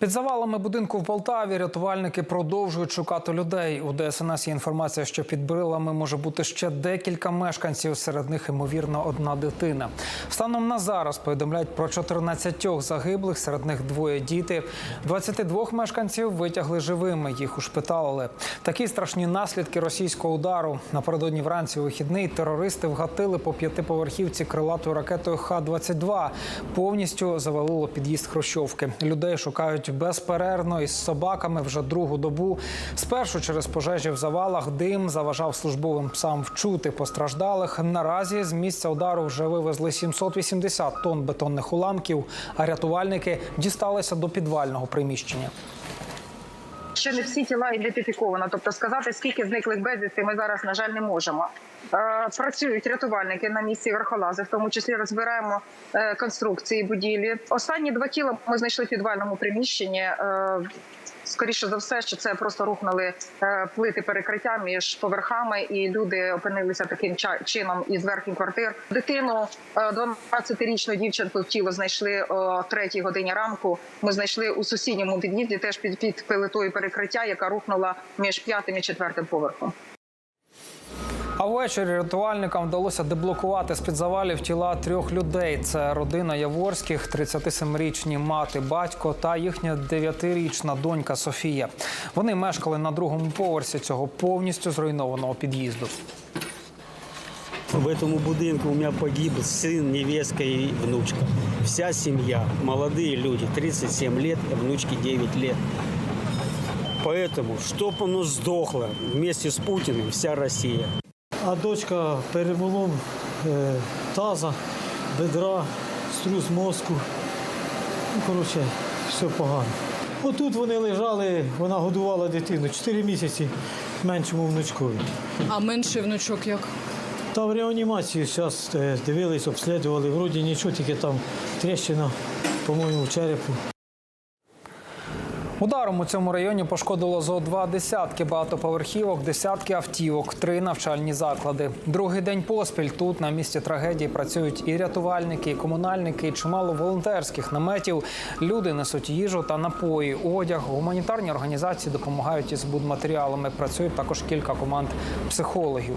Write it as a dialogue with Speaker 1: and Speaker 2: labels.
Speaker 1: Під завалами будинку в Полтаві рятувальники продовжують шукати людей. У ДСНС є інформація, що під брилами може бути ще декілька мешканців. Серед них ймовірно одна дитина. Станом на зараз повідомляють про 14 загиблих. Серед них двоє діти. 22 мешканців витягли живими. Їх ушпиталили. Такі страшні наслідки російського удару. Напередодні вранці вихідний терористи вгатили по п'ятиповерхівці крилатою ракетою Х-22. Повністю завалило під'їзд Хрущовки. Людей шукають безперервно із собаками вже другу добу. Спершу через пожежі в завалах дим заважав службовим псам вчути постраждалих. Наразі з місця удару вже вивезли 780 тонн бетонних уламків, а рятувальники дісталися до підвального приміщення.
Speaker 2: Ще не всі тіла ідентифіковано. Тобто сказати, скільки зниклих безвісти, ми зараз, на жаль, не можемо. Е, Працюють рятувальники на місці верхолази, в тому числі розбираємо е, конструкції будівлі. Останні два тіла ми знайшли в підвальному приміщенні. Е, Скоріше за все, що це просто рухнули е, плити перекриття між поверхами, і люди опинилися таким чином із верхніх квартир. Дитину е, 12-річну дівчинку тіло знайшли о 3 годині ранку. Ми знайшли у сусідньому під'їзді теж під, під пилитою перекриття, яка рухнула між п'ятим і четвертим поверхом.
Speaker 1: А ввечері рятувальникам вдалося деблокувати з-під завалів тіла трьох людей. Це родина Яворських, 37-річні мати, батько та їхня 9-річна донька Софія. Вони мешкали на другому поверсі цього повністю зруйнованого під'їзду.
Speaker 3: В этом будинку у меня погиб сын, невестка и внучка. Вся семья, молодые люди, 37 лет, а внучке 9 лет. Поэтому, чтоб оно сдохло вместе с Путиным, вся Россия.
Speaker 4: А дочка перелом е, таза, бедра, струс мозку. Ну, коротше, все погано. Отут вони лежали, вона годувала дитину 4 місяці меншому внучкові.
Speaker 5: А менший внучок як?
Speaker 4: Та в реанімації зараз дивились, обслідували, вроді нічого, тільки там тріщина, по-моєму, в черепу.
Speaker 1: Ударом у цьому районі пошкодило зо два десятки багатоповерхівок, десятки автівок, три навчальні заклади. Другий день поспіль тут на місці трагедії працюють і рятувальники, і комунальники, і чимало волонтерських наметів. Люди несуть їжу та напої, одяг. Гуманітарні організації допомагають із будматеріалами. Працюють також кілька команд психологів.